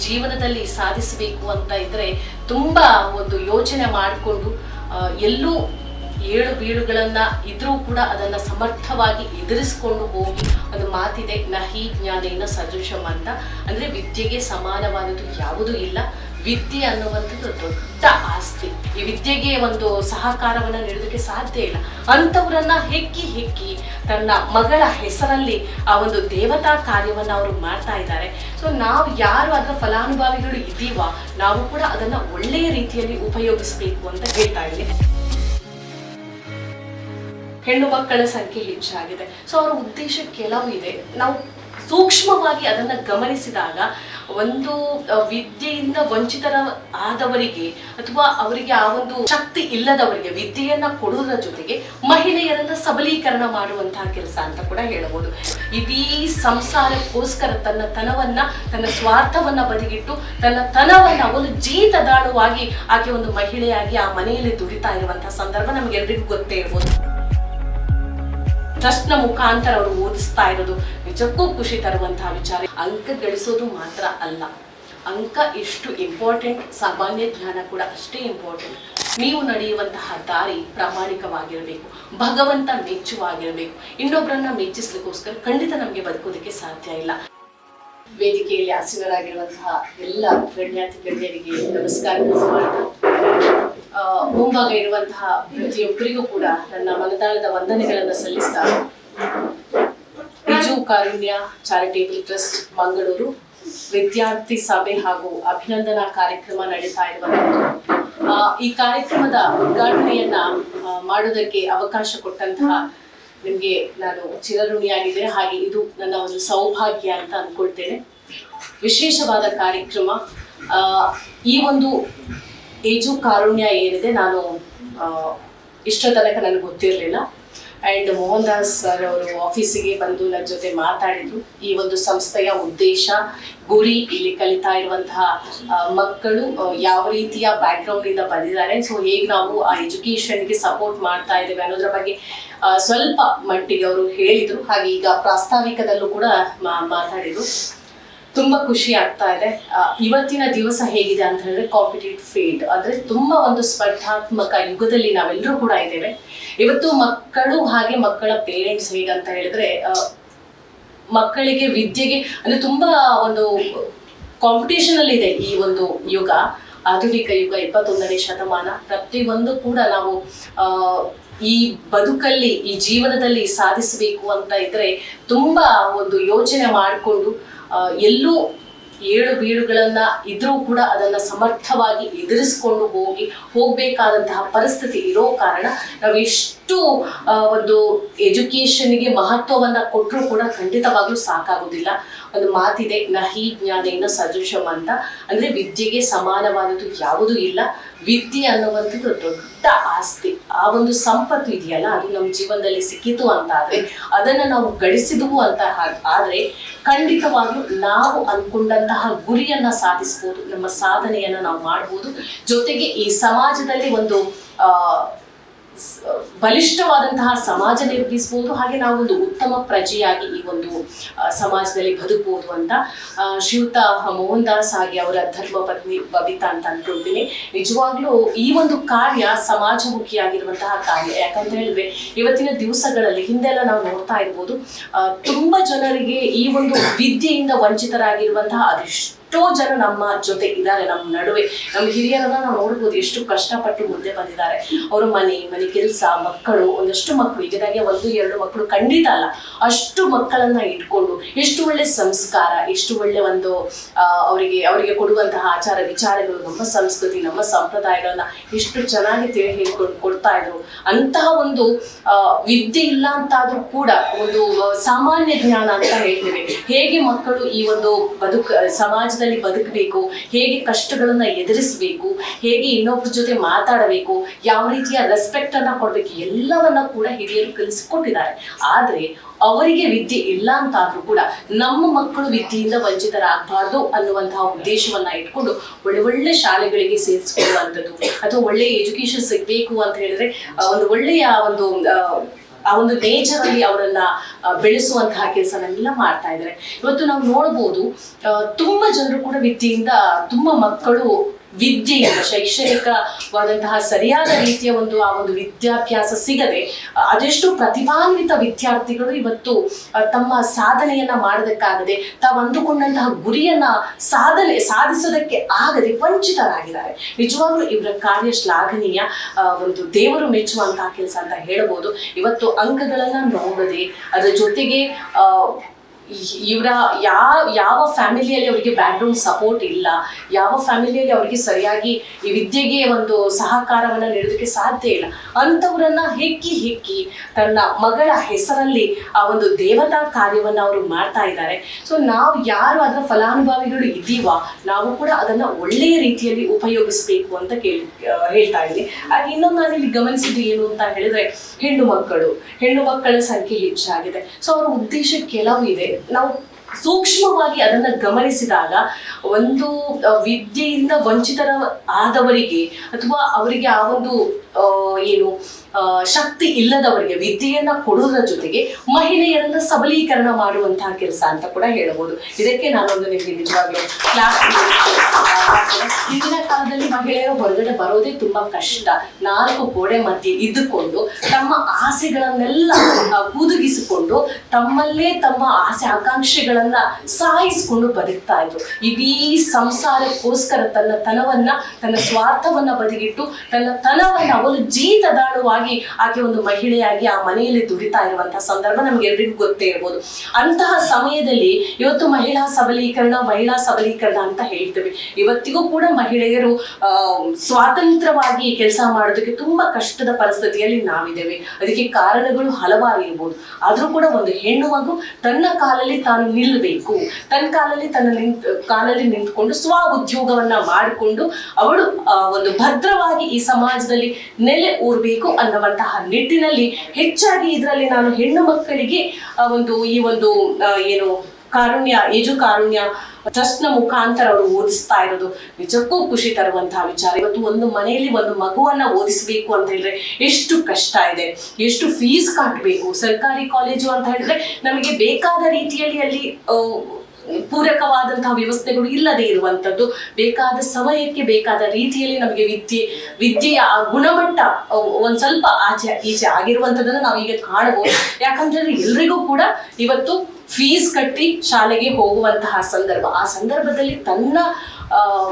ಜೀವನದಲ್ಲಿ ಸಾಧಿಸಬೇಕು ಅಂತ ಇದ್ರೆ ತುಂಬಾ ಒಂದು ಯೋಚನೆ ಮಾಡಿಕೊಂಡು ಎಲ್ಲೂ ಏಳು ಬೀಳುಗಳನ್ನ ಇದ್ರೂ ಕೂಡ ಅದನ್ನ ಸಮರ್ಥವಾಗಿ ಎದುರಿಸ್ಕೊಂಡು ಹೋಗಿ ಒಂದು ಮಾತಿದೆ, ನಹಿ ಜ್ಞಾನೇನ ಸದೃಶಂ ಅಂತ. ಅಂದ್ರೆ ವಿದ್ಯೆಗೆ ಸಮಾನವಾದದ್ದು ಯಾವುದೂ ಇಲ್ಲ. ವಿದ್ಯೆ ಅನ್ನುವಂಥದ್ದು ದೊಡ್ಡ ಆಸ್ತಿ. ಈ ವಿದ್ಯೆಗೆ ಒಂದು ಸಹಕಾರವನ್ನು ನೀಡೋದಕ್ಕೆ ಸಾಧ್ಯ ಇಲ್ಲ. ಅಂಥವ್ರನ್ನ ಹೆಕ್ಕಿ ಹೆಕ್ಕಿ ತನ್ನ ಮಗಳ ಹೆಸರಲ್ಲಿ ಆ ಒಂದು ದೇವತಾ ಕಾರ್ಯವನ್ನು ಅವರು ಮಾಡ್ತಾ ಇದ್ದಾರೆ. ಸೊ ನಾವು ಯಾರು ಅದರ ಫಲಾನುಭವಿಗಳು ಇದ್ದೀವ ನಾವು ಕೂಡ ಅದನ್ನ ಒಳ್ಳೆಯ ರೀತಿಯಲ್ಲಿ ಉಪಯೋಗಿಸಬೇಕು ಅಂತ ಹೇಳ್ತಾ ಇದ್ದೀನಿ ಹೆಣ್ಣು ಮಕ್ಕಳ ಸಂಖ್ಯೆ ಹೆಚ್ಚಾಗಿದೆ. ಸೊ ಅವರ ಉದ್ದೇಶ ಕೆಲವು ಇದೆ. ನಾವು ಸೂಕ್ಷ್ಮವಾಗಿ ಅದನ್ನ ಗಮನಿಸಿದಾಗ ಒಂದು ವಿದ್ಯೆಯಿಂದ ವಂಚಿತರ ಆದವರಿಗೆ ಅಥವಾ ಅವರಿಗೆ ಆ ಒಂದು ಶಕ್ತಿ ಇಲ್ಲದವರಿಗೆ, ವಿದ್ಯೆಯನ್ನ ಕೊಡೋದ್ರ ಜೊತೆಗೆ ಮಹಿಳೆಯರನ್ನ ಸಬಲೀಕರಣ ಮಾಡುವಂತಹ ಕೆಲಸ ಅಂತ ಕೂಡ ಹೇಳಬಹುದು ಇಡೀ ಸಂಸಾರಕ್ಕೋಸ್ಕರ ತನ್ನ ತನವನ್ನ, ತನ್ನ ಸ್ವಾರ್ಥವನ್ನ ಬದಿಗಿಟ್ಟು ತನ್ನ ತನವನ್ನ ಒಂದು ಜೀತದಾಳುವಾಗಿ ಆಕೆ ಒಂದು ಮಹಿಳೆಯಾಗಿ ಆ ಮನೆಯಲ್ಲಿ ದುಡಿತಾ ಇರುವಂತಹ ಸಂದರ್ಭ ನಮ್ಗೆಲ್ರಿಗೂ ಗೊತ್ತೇ ಇರ್ಬೋದು. ಟ್ರಸ್ಟ್ನ ಮುಖಾಂತರ ಅವರು ಓದಿಸ್ತಾ ಇರೋದು ನಿಜಕ್ಕೂ ಖುಷಿ ತರುವಂತಹ ವಿಚಾರ. ಅಂಕ ಗಳಿಸೋದು ಮಾತ್ರ ಅಲ್ಲ. ಅಂಕ ಎಷ್ಟು ಇಂಪಾರ್ಟೆಂಟ್ ಸಾಮಾನ್ಯ ಜ್ಞಾನ ಕೂಡ ಅಷ್ಟೇ ಇಂಪಾರ್ಟೆಂಟ್ ನೀವು ನಡೆಯುವಂತಹ ದಾರಿ ಪ್ರಾಮಾಣಿಕವಾಗಿರಬೇಕು. ಭಗವಂತ ಮೆಚ್ಚುವಾಗಿರಬೇಕು. ಇನ್ನೊಬ್ಬರನ್ನ ಮೆಚ್ಚಿಸ್ಲಿಕ್ಕೋಸ್ಕರ ಖಂಡಿತ ನಮಗೆ ಬದುಕೋದಕ್ಕೆ ಸಾಧ್ಯ ಇಲ್ಲ. ವೇದಿಕೆಯಲ್ಲಿ ಆಸೀನರಾಗಿರುವಂತಹ ಎಲ್ಲ ಗಣ್ಯಾತಿ, ಗಣ್ಯರಿಗೆ ನಮಸ್ಕಾರ ಮುಂಭಾಗ ಇರುವಂತಹ ಪ್ರತಿಯೊಬ್ಬರಿಗೂ ಕೂಡ ನನ್ನ ಮನದಾಳದ ವಂದನೆಗಳನ್ನು ಸಲ್ಲಿಸ್ತಾ ಬಿಜು ಕಾರುಣ್ಯ ಚಾರಿಟೇಬಲ್ ಟ್ರಸ್ಟ್ ಮಂಗಳೂರು. ವಿದ್ಯಾರ್ಥಿ ಸಭೆ ಹಾಗೂ ಅಭಿನಂದನಾ ಕಾರ್ಯಕ್ರಮ ನಡೀತಾ ಇರುವಂತದ್ದು ಈ ಕಾರ್ಯಕ್ರಮದ ಉದ್ಘಾಟನೆಯನ್ನ ಮಾಡುವುದಕ್ಕೆ ಅವಕಾಶ ಕೊಟ್ಟಂತಹ ನಿಮ್ಗೆ ನಾನು ಚಿರಋಣಿಯಾಗಿದೆ ಹಾಗೆ ಇದು ನನ್ನ ಒಂದು ಸೌಭಾಗ್ಯ ಅಂತ ಅನ್ಕೊಳ್ತೇನೆ. ವಿಶೇಷವಾದ ಕಾರ್ಯಕ್ರಮ. ಈ ಒಂದು ಏಜು ಕಾರುಣ್ಯ ಏನಿದೆ ನಾನು ಆ, ಇಷ್ಟೋ ತನಕ ನನಗೆ ಗೊತ್ತಿರಲಿಲ್ಲ. ಆ್ಯಂಡ್ ಮೋಹನ್ ದಾಸ್ ಸರ್ ಅವರು ಆಫೀಸಿಗೆ ಬಂದು ನನ್ನ ಜೊತೆ ಮಾತಾಡಿದ್ರು. ಈ ಒಂದು ಸಂಸ್ಥೆಯ ಉದ್ದೇಶ ಗುರಿ ಇಲ್ಲಿ ಕಲಿತಾ ಇರುವಂತಹ ಮಕ್ಕಳು ಯಾವ ರೀತಿಯ ಬ್ಯಾಕ್ಗ್ರೌಂಡ್ ಇಂದ ಬಂದಿದ್ದಾರೆ. ಸೊ ಹೇಗೆ ನಾವು ಆ ಎಜುಕೇಷನ್ಗೆ ಸಪೋರ್ಟ್ ಮಾಡ್ತಾ ಇದ್ದೇವೆ ಅನ್ನೋದ್ರ ಬಗ್ಗೆ ಸ್ವಲ್ಪ ಮಟ್ಟಿಗೆ ಅವರು ಹೇಳಿದ್ರು. ಹಾಗೆ ಈಗ ಪ್ರಾಸ್ತಾವಿಕದಲ್ಲೂ ಕೂಡ ಮಾತಾಡಿದ್ರು. ತುಂಬಾ ಖುಷಿ ಆಗ್ತಾ ಇದೆ. ಇವತ್ತಿನ ದಿವಸ ಹೇಗಿದೆ ಅಂತ ಹೇಳಿದ್ರೆ ಕಾಂಪಿಟೇಟಿವ್ ಫೀಲ್ಡ್ ಅಂದ್ರೆ ತುಂಬಾ ಒಂದು ಸ್ಪರ್ಧಾತ್ಮಕ ಯುಗದಲ್ಲಿ ನಾವೆಲ್ಲರೂ ಕೂಡ ಇದ್ದೇವೆ. ಇವತ್ತು ಮಕ್ಕಳು ಹಾಗೆ ಮಕ್ಕಳ ಪೇರೆಂಟ್ಸ್ ಹೇಗಂತ ಹೇಳಿದ್ರೆ ಮಕ್ಕಳಿಗೆ ವಿದ್ಯೆಗೆ ಅಂದ್ರೆ ತುಂಬಾ ಒಂದು ಕಾಂಪಿಟೇಷನ್ ಅಲ್ಲಿ ಇದೆ ಈ ಒಂದು ಯುಗ. ಆಧುನಿಕ ಯುಗ ಇಪ್ಪತ್ತೊಂದನೇ ಶತಮಾನ. ಪ್ರತಿಯೊಂದು ಕೂಡ ನಾವು ಈ ಬದುಕಲ್ಲಿ, ಈ ಜೀವನದಲ್ಲಿ ಸಾಧಿಸಬೇಕು ಅಂತ ಇದ್ರೆ ತುಂಬಾ ಒಂದು ಯೋಚನೆ ಮಾಡಿಕೊಂಡು ಎಲ್ಲೂ ಏಳು ಬೀಳುಗಳನ್ನ ಇದ್ರೂ ಕೂಡ ಅದನ್ನ ಸಮರ್ಥವಾಗಿ ಎದುರಿಸ್ಕೊಂಡು ಹೋಗಿ ಹೋಗ್ಬೇಕಾದಂತಹ ಪರಿಸ್ಥಿತಿ ಇರೋ ಕಾರಣ ನಾವು ಎಷ್ಟು ಒಂದು ಎಜುಕೇಶನ್ಗೆ ಮಹತ್ವವನ್ನ ಕೊಟ್ಟರೂ ಕೂಡ ಖಂಡಿತವಾಗ್ಲೂ ಸಾಕಾಗುದಿಲ್ಲ. ಒಂದು ಮಾತಿದೆ ನಹಿ ಜ್ಞಾನೇನ ಸದೃಶಂ ಅಂತ. ಅಂದ್ರೆ ವಿದ್ಯೆಗೆ ಸಮಾನವಾದದ್ದು ಯಾವುದೂ ಇಲ್ಲ. ವಿದ್ಯೆ ಅನ್ನುವಂಥದ್ದು ದೊಡ್ಡ ಆಸ್ತಿ. ಆ ಒಂದು ಸಂಪತ್ತು ಇದೆಯಲ್ಲ, ಅದು ನಮ್ಮ ಜೀವನದಲ್ಲಿ ಸಿಕ್ಕಿತು ಅಂತ ಆದ್ರೆ, ಅದನ್ನ ನಾವು ಗಳಿಸಿದವು ಅಂತ ಆದರೆ, ಖಂಡಿತವಾಗ್ಲೂ ನಾವು ಅಂದ್ಕೊಂಡಂತಹ ಗುರಿಯನ್ನ ಸಾಧಿಸ್ಬೋದು, ನಮ್ಮ ಸಾಧನೆಯನ್ನ ನಾವು ಮಾಡ್ಬೋದು. ಜೊತೆಗೆ ಈ ಸಮಾಜದಲ್ಲಿ ಒಂದು, ಆ ಬಲಿಷ್ಠವಾದಂತಹ ಸಮಾಜ ನಿರ್ಮಿಸ್ಬೋದು ಹಾಗೆ ನಾವು ಒಂದು ಉತ್ತಮ ಪ್ರಜೆಯಾಗಿ ಈ ಒಂದು ಸಮಾಜದಲ್ಲಿ ಬದುಕಬಹುದು ಅಂತ ಶ್ರೀಯುತ ಮೋಹನ್ ದಾಸ್ ಹಾಗೆ ಅವರ ಧರ್ಮ ಪತ್ನಿ ಬಬಿತಾ ಅಂತ ಅನ್ಕೊಳ್ತೀನಿ. ನಿಜವಾಗ್ಲೂ ಈ ಒಂದು ಕಾರ್ಯ ಸಮಾಜಮುಖಿಯಾಗಿರುವಂತಹ ಕಾರ್ಯ. ಯಾಕಂತ ಹೇಳಿದ್ರೆ ಇವತ್ತಿನ ದಿವಸಗಳಲ್ಲಿ ಹಿಂದೆಲ್ಲ ನಾವು ನೋಡ್ತಾ ಇರ್ಬೋದು ತುಂಬಾ ಜನರಿಗೆ ಈ ಒಂದು ವಿದ್ಯೆಯಿಂದ ವಂಚಿತರಾಗಿರುವಂತಹ ಅದೆಷ್ಟೋ ಜನ ನಮ್ಮ ಜೊತೆ ಇದ್ದಾರೆ, ನಮ್ಮ ನಡುವೆ. ನಮ್ಮ ಹಿರಿಯರನ್ನ ನಾವು ನೋಡ್ಬೋದು ಎಷ್ಟು ಕಷ್ಟಪಟ್ಟು ಮುಂದೆ ಬಂದಿದ್ದಾರೆ. ಅವರು ಮನೆ ಮನೆ ಕೆಲಸ, ಮಕ್ಕಳು, ಒಂದಷ್ಟು ಮಕ್ಕಳು. ಇದರಾಗೆ ಒಂದು, ಎರಡು ಮಕ್ಕಳು ಖಂಡಿತ ಅಲ್ಲ. ಅಷ್ಟು ಮಕ್ಕಳನ್ನ ಇಟ್ಕೊಂಡು, ಎಷ್ಟು ಒಳ್ಳೆ ಸಂಸ್ಕಾರ, ಎಷ್ಟು ಒಳ್ಳೆ ಒಂದು ಅವರಿಗೆ ಅವರಿಗೆ ಕೊಡುವಂತಹ ಆಚಾರ ವಿಚಾರಗಳು, ನಮ್ಮ ಸಂಸ್ಕೃತಿ, ನಮ್ಮ ಸಂಪ್ರದಾಯಗಳನ್ನ ಎಷ್ಟು ಚೆನ್ನಾಗಿ ತಿಳಿ ಹೇಳ್ಕೊಂಡು, ಕೊಡ್ತಾ ಇದ್ರು. ಅಂತಹ ಒಂದು ವಿದ್ಯೆ ಇಲ್ಲ ಅಂತಾದ್ರೂ ಕೂಡ ಒಂದು ಸಾಮಾನ್ಯ ಜ್ಞಾನ ಅಂತ ಹೇಳ್ತೇವೆ. ಹೇಗೆ ಮಕ್ಕಳು ಈ ಒಂದು ಬದುಕು ಸಮಾಜದಲ್ಲಿ ಬದುಕಬೇಕು, ಹೇಗೆ ಕಷ್ಟಗಳನ್ನ ಎದುರಿಸಬೇಕು, ಹೇಗೆ ಇನ್ನೊಬ್ಬರ ಜೊತೆ ಮಾತಾಡಬೇಕು, ಯಾವ ರೀತಿಯ ರೆಸ್ಪೆಕ್ಟ್ ಅನ್ನ ಕೊಡಬೇಕು, ಎಲ್ಲವನ್ನ ಕೂಡ ಹಿರಿಯರು ಕಲಿಸಿಕೊಟ್ಟಿದ್ದಾರೆ ಆದ್ರೆ ಅವರಿಗೆ ವಿದ್ಯೆ ಇಲ್ಲ ಅಂತಾದ್ರೂ ಕೂಡ ನಮ್ಮ ಮಕ್ಕಳು ವಿದ್ಯೆಯಿಂದ ವಂಚಿತರಾಗಬಾರ್ದು ಅನ್ನುವಂತಹ ಉದ್ದೇಶವನ್ನ ಇಟ್ಕೊಂಡು ಒಳ್ಳೆ ಒಳ್ಳೆ ಶಾಲೆಗಳಿಗೆ ಸೇರಿಸ್ಕೊಳ್ಳುವಂಥದ್ದು, ಅಥವಾ ಒಳ್ಳೆ ಎಜುಕೇಶನ್ ಸಿಗ್ಬೇಕು ಅಂತ ಹೇಳಿದ್ರೆ ಒಂದು ಒಳ್ಳೆಯ ಒಂದು ಆ, ಒಂದು ನೇಚರ್ ಅಲ್ಲಿ ಅವರನ್ನ ಬೆಳೆಸುವಂತಹ ಕೆಲಸನೆಲ್ಲ ಮಾಡ್ತಾ ಇದ್ದಾರೆ. ಇವತ್ತು ನಾವು ನೋಡಬಹುದು ತುಂಬಾ ಜನರು ಕೂಡ ವಿದ್ಯೆಯಿಂದ ತುಂಬಾ ಮಕ್ಕಳು ವಿದ್ಯೆಯಿಂದ ಶೈಕ್ಷಣಿಕವಾದಂತಹ ಸರಿಯಾದ ರೀತಿಯ ಒಂದು, ಆ ಒಂದು ವಿದ್ಯಾಭ್ಯಾಸ ಸಿಗದೆ, ಅದೆಷ್ಟು ಪ್ರತಿಭಾನ್ವಿತ ವಿದ್ಯಾರ್ಥಿಗಳು ಇವತ್ತು ತಮ್ಮ ಸಾಧನೆಯನ್ನ ಮಾಡೋದಕ್ಕಾಗದೆ, ತಾವು ಅಂದುಕೊಂಡಂತಹ ಗುರಿಯನ್ನ ಸಾಧನೆ, ಸಾಧಿಸೋದಕ್ಕೆ ಆಗದೆ ವಂಚಿತರಾಗಿದ್ದಾರೆ. ನಿಜವಾಗ್ಲೂ ಇವರ ಕಾರ್ಯ ಶ್ಲಾಘನೀಯ. ಒಂದು ದೇವರು ಮೆಚ್ಚುವಂತಹ ಕೆಲಸ ಅಂತ ಹೇಳ್ಬೋದು. ಇವತ್ತು ಅಂಕಗಳನ್ನ ನೋಡದೆ, ಅದರ ಜೊತೆಗೆ ಇವರ ಯಾವ ಯಾವ ಫ್ಯಾಮಿಲಿಯಲ್ಲಿ ಅವರಿಗೆ ಬ್ಯಾಕ್ಗ್ರೌಂಡ್ ಸಪೋರ್ಟ್ ಇಲ್ಲ, ಯಾವ ಫ್ಯಾಮಿಲಿಯಲ್ಲಿ ಅವರಿಗೆ ಸರಿಯಾಗಿ ಈ ವಿದ್ಯೆಗೆ ಒಂದು ಸಹಕಾರವನ್ನು ನೀಡೋದಕ್ಕೆ ಸಾಧ್ಯ ಇಲ್ಲ. ಅಂಥವ್ರನ್ನ ಹೆಕ್ಕಿ ಹೆಕ್ಕಿ ತನ್ನ ಮಗಳ ಹೆಸರಲ್ಲಿ ಆ ಒಂದು ದೇವತಾ ಕಾರ್ಯವನ್ನು ಅವರು ಮಾಡ್ತಾ ಇದ್ದಾರೆ. ಸೊ ನಾವು ಯಾರು ಅದರ ಫಲಾನುಭವಿಗಳು ಇದ್ದೀವ ನಾವು ಕೂಡ ಅದನ್ನು ಒಳ್ಳೆಯ ರೀತಿಯಲ್ಲಿ ಉಪಯೋಗಿಸಬೇಕು ಅಂತ ಕೇಳಿ ಹೇಳ್ತಾ ಇದ್ದೀನಿ. ಹಾಗೆ ಇನ್ನೊಂದು ನಾನು ಇಲ್ಲಿ ಗಮನಿಸಿದ್ದು ಏನು ಅಂತ ಹೇಳಿದ್ರೆ, ಹೆಣ್ಣು ಮಕ್ಕಳು, ಹೆಣ್ಣು ಮಕ್ಕಳ ಸಂಖ್ಯೆ ಹೆಚ್ಚಾಗಿದೆ. ಸೊ ಅವರ ಉದ್ದೇಶ ಕೆಲವು ಇದೆ. ನಾವು ಸೂಕ್ಷ್ಮವಾಗಿ ಅದನ್ನು ಗಮನಿಸಿದಾಗ ಒಂದು ವಿದ್ಯೆಯಿಂದ ವಂಚಿತರ ಆದವರಿಗೆ ಅಥವಾ ಅವರಿಗೆ ಆ ಒಂದು ಏನು ಶಕ್ತಿ ಇಲ್ಲದವರಿಗೆ ವಿದ್ಯೆಯನ್ನ ಕೊಡುವುದರ ಜೊತೆಗೆ ಮಹಿಳೆಯರನ್ನ ಸಬಲೀಕರಣ ಮಾಡುವಂತಹ ಕೆಲಸ ಅಂತ ಕೂಡ ಹೇಳಬಹುದು ಇದಕ್ಕೆ ನಾನೊಂದು ನಿಮಗೆ ನಿಜವಾಗ್ಲೂ ಹಿಂದಿನ ಕಾಲದಲ್ಲಿ ಮಹಿಳೆಯರು ಹೊರಗಡೆ ಬರೋದೇ ತುಂಬಾ ಕಷ್ಟ. ನಾಲ್ಕು ಗೋಡೆ ಮಧ್ಯೆ ಇದ್ದುಕೊಂಡು ತಮ್ಮ ಆಸೆಗಳನ್ನೆಲ್ಲ ಕೂದುಗಿಸಿಕೊಂಡು ತಮ್ಮಲ್ಲೇ ತಮ್ಮ ಆಸೆ ಆಕಾಂಕ್ಷೆಗಳನ್ನ ಸಾಯಿಸಿಕೊಂಡು ಬದುಕ್ತಾ ಇದ್ರು. ಇಡೀ ಸಂಸಾರಕ್ಕೋಸ್ಕರ ತನ್ನ ತನವನ್ನ, ತನ್ನ ಸ್ವಾರ್ಥವನ್ನ ಬದಿಗಿಟ್ಟು, ತನ್ನ ತನವನ್ನ ಒಂದು ಜೀತದಾಳುವಾಗಿ ಆಕೆ ಒಂದು ಮಹಿಳೆಯಾಗಿ ಆ ಮನೆಯಲ್ಲಿ ದುಡಿತಾ ಇರುವಂತಹ ಸಂದರ್ಭ ನಮ್ಗೆ ಎಲ್ರಿಗೂ ಗೊತ್ತೇ ಇರ್ಬೋದು. ಅಂತಹ ಸಮಯದಲ್ಲಿ ಇವತ್ತು ಮಹಿಳಾ ಸಬಲೀಕರಣ ಮಹಿಳಾ ಸಬಲೀಕರಣ ಅಂತ ಹೇಳ್ತೇವೆ. ಇವತ್ತಿಗೂ ಕೂಡ ಮಹಿಳೆಯರು ಸ್ವಾತಂತ್ರ್ಯವಾಗಿ ಕೆಲಸ ಮಾಡೋದಕ್ಕೆ ತುಂಬಾ ಕಷ್ಟದ ಪರಿಸ್ಥಿತಿಯಲ್ಲಿ ನಾವಿದ್ದೇವೆ. ಅದಕ್ಕೆ ಕಾರಣಗಳು ಹಲವಾರು ಇರ್ಬೋದು. ಆದ್ರೂ ಕೂಡ ಒಂದು ಹೆಣ್ಣು ಮಗು ತನ್ನ ಕಾಲಲ್ಲಿ ತಾನು ನಿಲ್ಲಬೇಕು ತನ್ನ ಕಾಲಲ್ಲಿ ತನ್ನ ನಿಂತ್, ಕಾಲಲ್ಲಿ ನಿಂತ್ಕೊಂಡು ಸ್ವ ಉದ್ಯೋಗವನ್ನ ಮಾಡಿಕೊಂಡು ಅವಳು ಒಂದು ಭದ್ರವಾಗಿ ಈ ಸಮಾಜದಲ್ಲಿ ನೆಲೆ ಊರ್ಬೇಕು ಅನ್ನುವಂತಹ ನಿಟ್ಟಿನಲ್ಲಿ ಹೆಚ್ಚಾಗಿ ಇದರಲ್ಲಿ ನಾನು ಹೆಣ್ಣು ಮಕ್ಕಳಿಗೆ ಒಂದು ಈ ಒಂದು ಏನು ಕಾರುಣ್ಯ, ಏಜು ಕಾರುಣ್ಯ ಟ್ರಸ್ಟ್ನ ಮುಖಾಂತರ ಅವರು ಓದಿಸ್ತಾ ಇರೋದು ನಿಜಕ್ಕೂ ಖುಷಿ ತರುವಂತಹ ವಿಚಾರ. ಇವತ್ತು ಒಂದು ಮನೆಯಲ್ಲಿ ಒಂದು ಮಗುವನ್ನ ಓದಿಸ್ಬೇಕು ಅಂತ ಹೇಳಿದ್ರೆ ಎಷ್ಟು ಕಷ್ಟ ಇದೆ. ಎಷ್ಟು ಫೀಸ್ ಕಟ್ಟಬೇಕು ಸರ್ಕಾರಿ ಕಾಲೇಜು ಅಂತ ಹೇಳಿದ್ರೆ ನಮಗೆ ಬೇಕಾದ ರೀತಿಯಲ್ಲಿ ಅಲ್ಲಿ ಪೂರಕವಾದಂತಹ ವ್ಯವಸ್ಥೆಗಳು ಇಲ್ಲದೆ ಇರುವಂಥದ್ದು. ಬೇಕಾದ ಸಮಯಕ್ಕೆ ಬೇಕಾದ ರೀತಿಯಲ್ಲಿ ನಮಗೆ ವಿದ್ಯೆ, ವಿದ್ಯೆಯ ಗುಣಮಟ್ಟ ಒಂದು ಸ್ವಲ್ಪ ಆಚೆ, ಈಚೆ ನಾವು ಈಗ ಕಾಣಬಹುದು. ಯಾಕಂದ್ರೆ ಎಲ್ರಿಗೂ ಕೂಡ ಇವತ್ತು ಫೀಸ್ ಕಟ್ಟಿ ಶಾಲೆಗೆ ಹೋಗುವಂತಹ ಸಂದರ್ಭ. ಆ ಸಂದರ್ಭದಲ್ಲಿ ತನ್ನ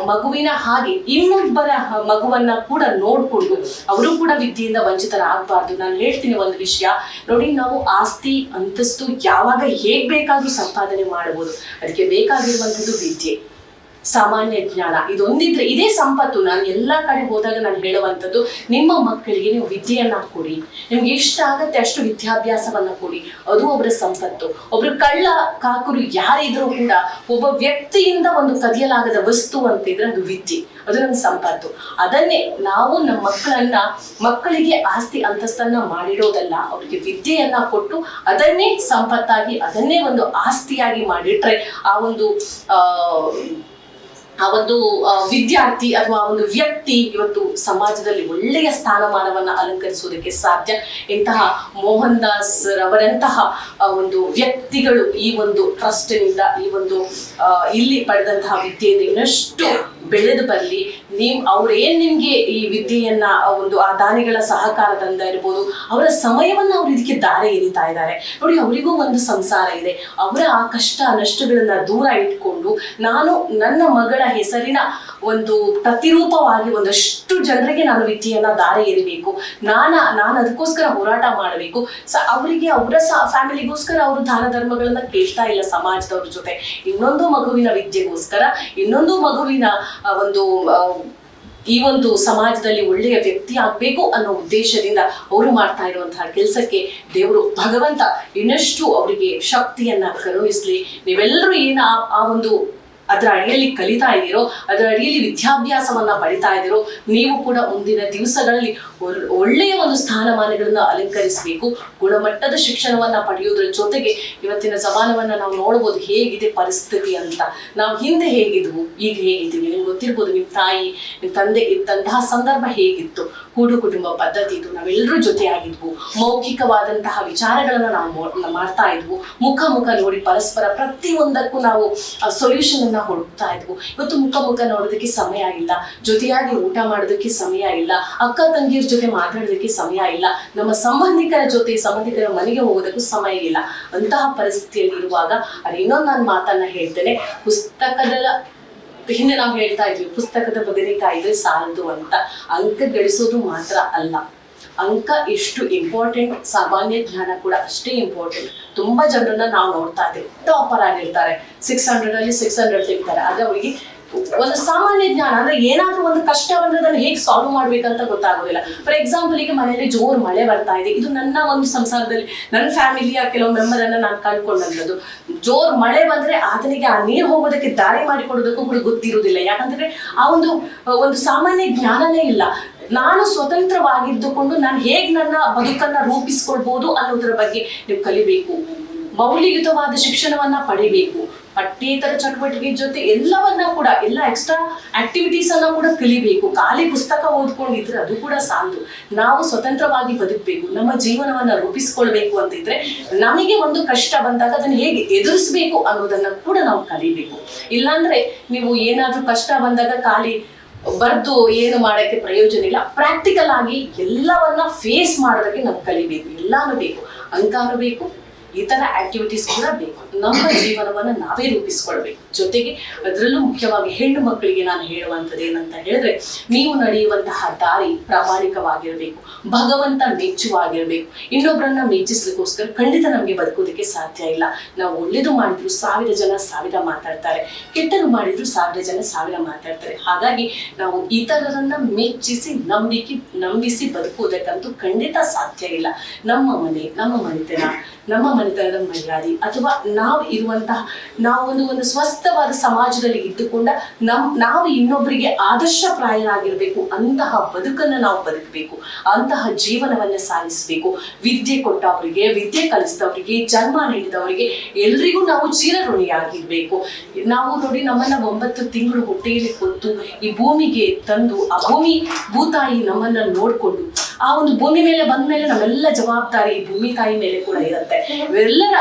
ಮಗುವಿನ ಹಾಗೆ ಇನ್ನೊಬ್ಬರ ಮಗುವನ್ನ ಕೂಡ ನೋಡ್ಕೊಂಡು ಅವರು ಕೂಡ ವಿದ್ಯೆಯಿಂದ ವಂಚಿತರಾಗಬಾರ್ದು. ನಾನು ಹೇಳ್ತೀನಿ ಒಂದು ವಿಷಯ. ನೋಡಿ, ನಾವು ಆಸ್ತಿ, ಅಂತಸ್ತು ಯಾವಾಗ ಹೇಗ್ ಬೇಕಾದ್ರೂ ಸಂಪಾದನೆ ಮಾಡಬಹುದು ಅದಕ್ಕೆ ಬೇಕಾಗಿರುವಂಥದ್ದು ವಿದ್ಯೆ. ಸಾಮಾನ್ಯ ಜ್ಞಾನ. ಇದೊಂದಿದ್ರೆ ಇದೇ ಸಂಪತ್ತು. ನಾನು ಎಲ್ಲ ಕಡೆ ಹೋದಾಗ ನಾನು ಹೇಳುವಂಥದ್ದು, ನಿಮ್ಮ ಮಕ್ಕಳಿಗೆ ನೀವು ವಿದ್ಯೆಯನ್ನ ಕೊಡಿ. ನಿಮ್ಗೆ ಆಗುತ್ತೆ ಅಷ್ಟು ವಿದ್ಯಾಭ್ಯಾಸವನ್ನ ಕೊಡಿ. ಅದು ಒಬ್ಬರ ಸಂಪತ್ತು. ಒಬ್ರು ಕಳ್ಳ ಕಾಕರು ಯಾರಿದ್ರು ಕೂಡ ಒಬ್ಬ ವ್ಯಕ್ತಿಯಿಂದ ಒಂದು ಕದಿಯಲಾಗದ ವಸ್ತು ಅಂತಿದ್ರೆ ಅದು ವಿದ್ಯೆ. ಅದು ನಮ್ಮ ಸಂಪತ್ತು. ಅದನ್ನೇ ನಾವು ನಮ್ಮ ಮಕ್ಕಳನ್ನ, ಮಕ್ಕಳಿಗೆ ಆಸ್ತಿ ಅಂತಸ್ತನ್ನ ಮಾಡಿಡೋದಲ್ಲ, ಅವರಿಗೆ ವಿದ್ಯೆಯನ್ನ ಕೊಟ್ಟು ಅದನ್ನೇ ಸಂಪತ್ತಾಗಿ, ಅದನ್ನೇ ಒಂದು ಆಸ್ತಿಯಾಗಿ ಮಾಡಿಟ್ರೆ ಆ ಒಂದು ಆ ಒಂದು ವಿದ್ಯಾರ್ಥಿ ಅಥವಾ ಒಂದು ವ್ಯಕ್ತಿ ಇವತ್ತು ಸಮಾಜದಲ್ಲಿ ಒಳ್ಳೆಯ ಸ್ಥಾನಮಾನವನ್ನ ಅಲಂಕರಿಸುವುದಕ್ಕೆ ಸಾಧ್ಯ. ಇಂತಹ ಮೋಹನ್ ದಾಸ್ ರವರಂತಹ ಒಂದು ವ್ಯಕ್ತಿಗಳು ಈ ಒಂದು ಟ್ರಸ್ಟ್ನಿಂದ ಈ ಒಂದು ಇಲ್ಲಿ ಪಡೆದಂತಹ ವಿದ್ಯೆಯಿಂದ ಇನ್ನಷ್ಟು ಬೆಳೆದು ಬರಲಿ. ನೀವು ಅವ್ರೇನ್ ನಿಮಗೆ ಈ ವಿದ್ಯೆಯನ್ನ ಒಂದು ಆ ದಾನಿಗಳ ಸಹಕಾರದಿಂದ ಇರ್ಬೋದು, ಅವರ ಸಮಯವನ್ನು ಅವ್ರು ಇದಕ್ಕೆ ದಾರೆ ಎರಿತಾ ಇದ್ದಾರೆ. ನೋಡಿ, ಅವರಿಗೂ ಒಂದು ಸಂಸಾರ ಇದೆ. ಅವರ ಆ ಕಷ್ಟ ನಷ್ಟಗಳನ್ನ ದೂರ ಇಟ್ಕೊಂಡು, ನಾನು ನನ್ನ ಮಗಳ ಹೆಸರಿನ ಒಂದು ಪ್ರತಿರೂಪವಾಗಿ ಒಂದಷ್ಟು ಜನರಿಗೆ ನಾನು ವಿದ್ಯೆಯನ್ನ ದಾರಿ ಇರಬೇಕು ನಾನ, ನಾನು ಅದಕ್ಕೋಸ್ಕರ ಹೋರಾಟ ಮಾಡಬೇಕು. ಸ, ಅವರಿಗೆ, ಅವರ ಫ್ಯಾಮಿಲಿಗೋಸ್ಕರ ಅವರು ದಾನ ಧರ್ಮಗಳನ್ನ ಕೇಳ್ತಾ ಇಲ್ಲ ಸಮಾಜದವ್ರ ಜೊತೆ. ಇನ್ನೊಂದು ಮಗುವಿನ ವಿದ್ಯೆಗೋಸ್ಕರ, ಇನ್ನೊಂದು ಮಗುವಿನ ಒಂದು ಈ ಒಂದು ಸಮಾಜದಲ್ಲಿ ಒಳ್ಳೆಯ ವ್ಯಕ್ತಿ ಆಗಬೇಕು ಅನ್ನೋ ಉದ್ದೇಶದಿಂದ ಅವರು ಮಾಡ್ತಾ ಇರುವಂತಹ ಕೆಲಸಕ್ಕೆ ದೇವರು ಭಗವಂತ ಇನ್ನಷ್ಟು ಅವರಿಗೆ ಶಕ್ತಿಯನ್ನ ಕರುಣಿಸ್ಲಿ. ನೀವೆಲ್ಲರೂ ಏನ ಆ- ಆ ಒಂದು ಅದರ ಅಡಿಯಲ್ಲಿ ಕಲಿತಾ ಇದ್ದೀರೋ, ಅದರ ಅಡಿಯಲ್ಲಿ ವಿದ್ಯಾಭ್ಯಾಸವನ್ನ ಪಡಿತಾ ಇದ್ದೀರೋ, ನೀವು ಕೂಡ ಮುಂದಿನ ದಿವಸಗಳಲ್ಲಿ ಒಳ್- ಒಳ್ಳೆಯ ಒಂದು ಸ್ಥಾನಮಾನಗಳನ್ನ ಅಲಂಕರಿಸಬೇಕು. ಗುಣಮಟ್ಟದ ಶಿಕ್ಷಣವನ್ನ ಪಡೆಯುವುದರ ಜೊತೆಗೆ ಇವತ್ತಿನ ಸಮಾನವನ್ನ ನಾವು ನೋಡ್ಬೋದು ಹೇಗಿದೆ ಪರಿಸ್ಥಿತಿ ಅಂತ. ನಾವು ಹಿಂದೆ ಹೇಗಿದ್ವು, ಈಗ ಹೇಗಿದ್ದೀವಿ ನಿಮ್ಗೆ ಗೊತ್ತಿರ್ಬೋದು ನಿಮ್ಮ ತಾಯಿ ನಿಮ್ಮ ತಂದೆ ಇದ್ದಂತಹ ಸಂದರ್ಭ ಹೇಗಿತ್ತು? ಕೂಡು ಕುಟುಂಬ ಪದ್ಧತಿ ಇದು ನಾವೆಲ್ಲರೂ ಜೊತೆಯಾಗಿದ್ವು ಮೌಖಿಕವಾದಂತಹ ವಿಚಾರಗಳನ್ನ ನಾವು ಮಾಡ್ತಾ ಇದ್ವು. ಮುಖ ಮುಖ ನೋಡಿ ಪರಸ್ಪರ ಪ್ರತಿಯೊಂದಕ್ಕೂ ನಾವು ಸೊಲ್ಯೂಷನ್ ಅನ್ನ ಹುಡುಕ್ತಾ ಇದ್ವು. ಇವತ್ತು ಮುಖ ಮುಖ ನೋಡೋದಕ್ಕೆ ಸಮಯ ಇಲ್ಲ. ಜೊತೆಯಾಗಿ ಊಟ ಮಾಡೋದಕ್ಕೆ ಸಮಯ ಇಲ್ಲ. ಅಕ್ಕ ತಂಗಿಯರ ಜೊತೆ ಮಾತಾಡೋದಕ್ಕೆ ಸಮಯ ಇಲ್ಲ. ನಮ್ಮ ಸಂಬಂಧಿಕರ ಜೊತೆ, ಸಂಬಂಧಿಕರ ಮನೆಗೆ ಹೋಗೋದಕ್ಕೂ ಸಮಯ ಇಲ್ಲ. ಅಂತಹ ಪರಿಸ್ಥಿತಿಯಲ್ಲಿ ಇರುವಾಗ ಅದು ಇನ್ನೊಂದು ನಾನು ಮಾತನ್ನ ಹೇಳ್ತೇನೆ. ಪುಸ್ತಕದ ಹಿಂದೆ ನಾವು ಹೇಳ್ತಾ ಇದ್ವಿ, ಪುಸ್ತಕದ ಬದನೆಕಾಯಿ ಇದ್ರೆ ಸಾಲದು ಅಂತ. ಅಂಕ ಗಳಿಸೋದು ಮಾತ್ರ ಅಲ್ಲ. ಅಂಕ ಎಷ್ಟು ಇಂಪಾರ್ಟೆಂಟ್ ಸಾಮಾನ್ಯ ಜ್ಞಾನ ಕೂಡ ಅಷ್ಟೇ ಇಂಪಾರ್ಟೆಂಟ್ ತುಂಬಾ ಜನರನ್ನ ನಾವು ನೋಡ್ತಾ ಇದ್ದೀವಿ. ಟಾಪರ್ ಆಗಿರ್ತಾರೆ. ಸಿಕ್ಸ್ ಹಂಡ್ರೆಡ್ ಅಲ್ಲಿ ಸಿಕ್ಸ್ ಹಂಡ್ರೆಡ್ ತೆಗಿತಾರೆ. ಆದ್ರೆ ಅವರಿಗೆ ಒಂದು ಸಾಮಾನ್ಯ ಜ್ಞಾನ ಅಂದ್ರೆ ಏನಾದ್ರೂ ಒಂದು ಕಷ್ಟ ಬಂದ್ರೆ ಅದನ್ನು ಹೇಗೆ ಸಾಲ್ವ್ ಮಾಡ್ಬೇಕಂತ ಗೊತ್ತಾಗೋದಿಲ್ಲ. ಫಾರ್ ಎಕ್ಸಾಂಪಲ್ ಈಗ ಮನೆಯಲ್ಲಿ ಜೋರು ಮಳೆ ಬರ್ತಾ ಇದೆ. ಇದು ನನ್ನ ಒಂದು ಸಂಸಾರದಲ್ಲಿ, ನನ್ನ ಫ್ಯಾಮಿಲಿಯ ಕೆಲವು ಮೆಂಬರ್ ಅನ್ನ ನಾನು ಕಂಡ್ಕೊಂಡಂಥದ್ದು ಜೋರ್ ಮಳೆ ಬಂದ್ರೆ ಆತನಿಗೆ ಆ ನೀರು ಹೋಗೋದಕ್ಕೆ ದಾರಿ ಮಾಡಿಕೊಡೋದಕ್ಕೂ ಕೂಡ ಗೊತ್ತಿರುವುದಿಲ್ಲ. ಯಾಕಂದ್ರೆ ಆ ಒಂದು ಒಂದು ಸಾಮಾನ್ಯ ಜ್ಞಾನನೇ ಇಲ್ಲ. ನಾನು ಸ್ವತಂತ್ರವಾಗಿದ್ದುಕೊಂಡು ನಾನು ಹೇಗೆ ನನ್ನ ಬದುಕನ್ನ ರೂಪಿಸ್ಕೊಳ್ಬೋದು ಅನ್ನೋದ್ರ ಬಗ್ಗೆ ನೀವು ಕಲಿಬೇಕು. ಮೌಲ್ಯಯುತವಾದ ಶಿಕ್ಷಣವನ್ನ ಪಡಿಬೇಕು. ಪಠ್ಯೇತರ ಚಟುವಟಿಕೆ ಜೊತೆ ಎಲ್ಲವನ್ನ ಕೂಡ, ಎಲ್ಲ ಎಕ್ಸ್ಟ್ರಾ ಆಕ್ಟಿವಿಟೀಸ್ ಅನ್ನ ಕೂಡ ಕಲಿಬೇಕು. ಖಾಲಿ ಪುಸ್ತಕ ಓದ್ಕೊಂಡಿದ್ರೆ ಅದು ಕೂಡ ಸಾಲದು ನಾವು ಸ್ವತಂತ್ರವಾಗಿ ಬದುಕಬೇಕು. ನಮ್ಮ ಜೀವನವನ್ನ ರೂಪಿಸ್ಕೊಳ್ಬೇಕು ಅಂತಿದ್ರೆ ನಮಗೆ ಒಂದು ಕಷ್ಟ ಬಂದಾಗ ಅದನ್ನ ಹೇಗೆ ಎದುರಿಸ್ಬೇಕು ಅನ್ನೋದನ್ನ ಕೂಡ ನಾವು ಕಲಿಬೇಕು. ಇಲ್ಲಾಂದ್ರೆ ನೀವು ಏನಾದ್ರೂ ಕಷ್ಟ ಬಂದಾಗ ಖಾಲಿ ಬರ್ದು ಏನು ಮಾಡೋಕ್ಕೆ ಪ್ರಯೋಜನ ಇಲ್ಲ. ಪ್ರಾಕ್ಟಿಕಲ್ ಆಗಿ ಎಲ್ಲವನ್ನ ಫೇಸ್ ಮಾಡೋದಕ್ಕೆ ನಾವು ಕಲಿಬೇಕು. ಎಲ್ಲಾನು ಬೇಕು. ಅಂಕಾನು ಬೇಕು. ಇತರ ಆಕ್ಟಿವಿಟೀಸ್ ಕೂಡ ಬೇಕು. ನಮ್ಮ ಜೀವನವನ್ನ ನಾವೇ ರೂಪಿಸ್ಕೊಳ್ಬೇಕು. ಜೊತೆಗೆ ಅದರಲ್ಲೂ ಮುಖ್ಯವಾಗಿ ಹೆಣ್ಣು ಮಕ್ಕಳಿಗೆ ನಾನು ಹೇಳುವಂಥದ್ದು ಏನಂತ ಹೇಳಿದ್ರೆ, ನೀವು ನಡೆಯುವಂತಹ ದಾರಿ ಪ್ರಾಮಾಣಿಕವಾಗಿರಬೇಕು. ಭಗವಂತ ಮೆಚ್ಚುವಾಗಿರಬೇಕು. ಇನ್ನೊಬ್ಬರನ್ನ ಮೆಚ್ಚಿಸ್ಲಿಕ್ಕೋಸ್ಕರ ಖಂಡಿತ ನಮಗೆ ಬದುಕೋದಕ್ಕೆ ಸಾಧ್ಯ ಇಲ್ಲ. ನಾವು ಒಳ್ಳೇದು ಮಾಡಿದ್ರು ಸಾವಿರ ಜನ ಸಾವಿರ ಮಾತಾಡ್ತಾರೆ. ಕೆಟ್ಟದು ಮಾಡಿದ್ರು ಸಾವಿರ ಜನ ಸಾವಿರ ಮಾತಾಡ್ತಾರೆ. ಹಾಗಾಗಿ ನಾವು ಇತರರನ್ನ ಮೆಚ್ಚಿಸಿ, ನಂಬಿಕೆ, ನಂಬಿಸಿ ಬದುಕುವುದಕ್ಕಂತೂ ಖಂಡಿತ ಸಾಧ್ಯ ಇಲ್ಲ. ನಮ್ಮ ಮನೆ, ನಮ್ಮ ಮನೆತನ, ನಮ್ಮ ಮನೆತನದ ಮರ್ಯಾದೆ ಅಥವಾ ನಾವು ಇರುವಂತಹ ನಾವು ಒಂದು ಸ್ವಸ್ಥವಾದ ಸಮಾಜದಲ್ಲಿ ಇದ್ದುಕೊಂಡ ನಮ್ ನಾವು ಇನ್ನೊಬ್ಬರಿಗೆ ಆದರ್ಶಪ್ರಾಯರಾಗಿರಬೇಕು ಅಂತಹ ಬದುಕನ್ನು ನಾವು ಬದುಕಬೇಕು, ಅಂತಹ ಜೀವನವನ್ನ ಸಾಗಿಸಬೇಕು. ವಿದ್ಯೆ ಕೊಟ್ಟವರಿಗೆ, ವಿದ್ಯೆ ಕಲಿಸಿದವರಿಗೆ ಜನ್ಮ ನೀಡಿದವರಿಗೆ ಎಲ್ರಿಗೂ ನಾವು ಚಿರಋಣಿಯಾಗಿರ್ಬೇಕು. ನಾವು ನೋಡಿ ನಮ್ಮನ್ನ ಒಂಬತ್ತು ತಿಂಗಳು ಹೊಟ್ಟೆಯಲ್ಲಿ ಕೊತ್ತು ಈ ಭೂಮಿಗೆ ತಂದು, ಆ ಭೂಮಿ ಭೂತಾಯಿ ನಮ್ಮನ್ನ ನೋಡ್ಕೊಂಡು ಆ ಒಂದು ಭೂಮಿ ಮೇಲೆ ಬಂದ ಮೇಲೆ ನಮ್ಮೆಲ್ಲ ಜವಾಬ್ದಾರಿ ಭೂಮಿ ತಾಯಿ ಮೇಲೆ ಕೂಡ ಇರುತ್ತೆ. ಇವೆಲ್ಲರ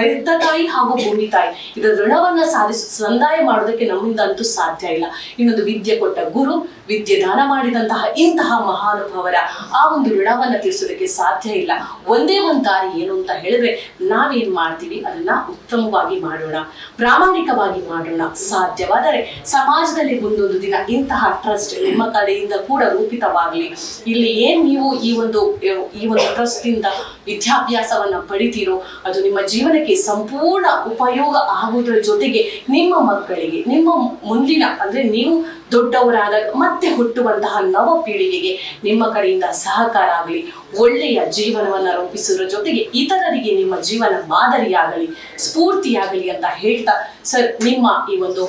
ಹೆತ್ತ ತಾಯಿ ಹಾಗೂ ಭೂಮಿ ತಾಯಿ. ಇದರ ಋಣವನ್ನ ಸಾಧಿಸ, ಸಂದಾಯ ಮಾಡೋದಕ್ಕೆ ನಮ್ಮಿಂದ ಅಂತೂ ಸಾಧ್ಯ ಇಲ್ಲ. ಇನ್ನೊಂದು ವಿದ್ಯೆ ಕೊಟ್ಟ ಗುರು ವಿದ್ಯೆ ದಾನ ಮಾಡಿದಂತಹ ಇಂತಹ ಮಹಾನುಭಾವರ ಆ ಒಂದು ಋಣವನ್ನ ತಿಳಿಸೋದಕ್ಕೆ ಸಾಧ್ಯ ಇಲ್ಲ. ಒಂದೇ ಒಂದು ದಾರಿ ಏನು ಅಂತ ಹೇಳಿದ್ರೆ ನಾವೇನ್ ಮಾಡ್ತೀವಿ? ಅದನ್ನ ಉತ್ತಮವಾಗಿ ಮಾಡೋಣ, ಪ್ರಾಮಾಣಿಕವಾಗಿ ಮಾಡೋಣ ಸಾಧ್ಯವಾದರೆ ಸಮಾಜದಲ್ಲಿ ಮುಂದೊಂದು ದಿನ ಇಂತಹ ಟ್ರಸ್ಟ್ ನಿಮ್ಮ ಕಡೆಯಿಂದ ಕೂಡ ರೂಪಿತವಾಗಲಿ. ಇಲ್ಲಿ ಏನ್ ನೀವು ಈ ಒಂದು ಈ ಒಂದು ಟ್ರಸ್ಟ್ ಇಂದ ವಿದ್ಯಾಭ್ಯಾಸವನ್ನ ಪಡಿತೀರೋ, ಅದು ನಿಮ್ಮ ಜೀವನಕ್ಕೆ ಸಂಪೂರ್ಣ ಉಪಯೋಗ ಆಗುವುದರ ಜೊತೆಗೆ ನಿಮ್ಮ ಮಕ್ಕಳಿಗೆ, ನಿಮ್ಮ ಮುಂದಿನ, ಅಂದ್ರೆ ನೀವು ದೊಡ್ಡವರಾದಾಗ ಮತ್ತೆ ಹುಟ್ಟುವಂತಹ ನವ ಪೀಳಿಗೆಗೆ ನಿಮ್ಮ ಕಡೆಯಿಂದ ಸಹಕಾರ ಆಗಲಿ, ಒಳ್ಳೆಯ ಜೀವನವನ್ನ ರೂಪಿಸುವ ಜೊತೆಗೆ ಇತರರಿಗೆ ನಿಮ್ಮ ಜೀವನ ಮಾದರಿಯಾಗಲಿ, ಸ್ಫೂರ್ತಿಯಾಗಲಿ ಅಂತ ಹೇಳ್ತಾ ಸರ್, ನಿಮ್ಮ ಈ ಒಂದು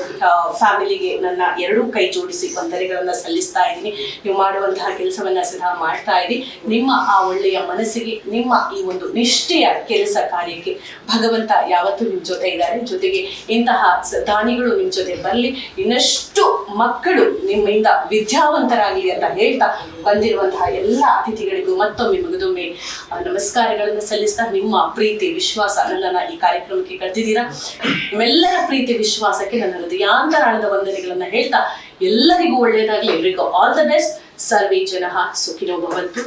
ಫ್ಯಾಮಿಲಿಗೆ ನನ್ನ ಎರಡೂ ಕೈ ಜೋಡಿಸಿ ವಂದನೆಗಳನ್ನ ಸಲ್ಲಿಸ್ತಾ ಇದ್ದೀನಿ. ನೀವು ಮಾಡುವಂತಹ ಕೆಲಸವನ್ನ ಸದಾ ಮಾಡ್ತಾ ಇದ್ದೀನಿ ನಿಮ್ಮ ಆ ಒಳ್ಳೆಯ ಮನಸ್ಸಿಗೆ, ನಿಮ್ಮ ಈ ಒಂದು ನಿಷ್ಠೆಯ ಕೆಲಸ ಕಾರ್ಯಕ್ಕೆ ಭಗವಂತ ಯಾವತ್ತೂ ನಿಮ್ಮ ಜೊತೆ ಇದ್ದಾರೆ. ಜೊತೆಗೆ ಇಂತಹ ದಾನಿಗಳು ನಿಮ್ಮ ಜೊತೆ ಬರಲಿ. ಇನ್ನಷ್ಟು ಮಕ್ಕಳು ನಿಮ್ಮಿಂದ ವಿದ್ಯಾವಂತರಾಗಲಿ ಅಂತ ಹೇಳ್ತಾ ಬಂದಿರುವಂತಹ ಎಲ್ಲ ಅತಿಥಿಗಳಿಗೂ ಮತ್ತೊಮ್ಮೆ ಮಗದೊಮ್ಮೆ ನಮಸ್ಕಾರಗಳನ್ನು ಸಲ್ಲಿಸ್ತಾ ನಿಮ್ಮ ಪ್ರೀತಿ, ವಿಶ್ವಾಸ ನನ್ನನ್ನ ಈ ಕಾರ್ಯಕ್ರಮಕ್ಕೆ ಕರೆದಿದ್ದೀರಾ ನಿಮ್ಮೆಲ್ಲರ ಪ್ರೀತಿ, ವಿಶ್ವಾಸಕ್ಕೆ ನನ್ನ ಹೃದಯಾಂತರಾಳದ ವಂದನೆಗಳನ್ನ ಹೇಳ್ತಾ ಎಲ್ಲರಿಗೂ ಒಳ್ಳೆಯದಾಗಲಿ. ಎಲ್ರಿಗೂ ಆಲ್ ದ ಬೆಸ್ಟ್ ಸರ್ವೇ ಜನ ಸುಖಿನೋ ಭವಂತು.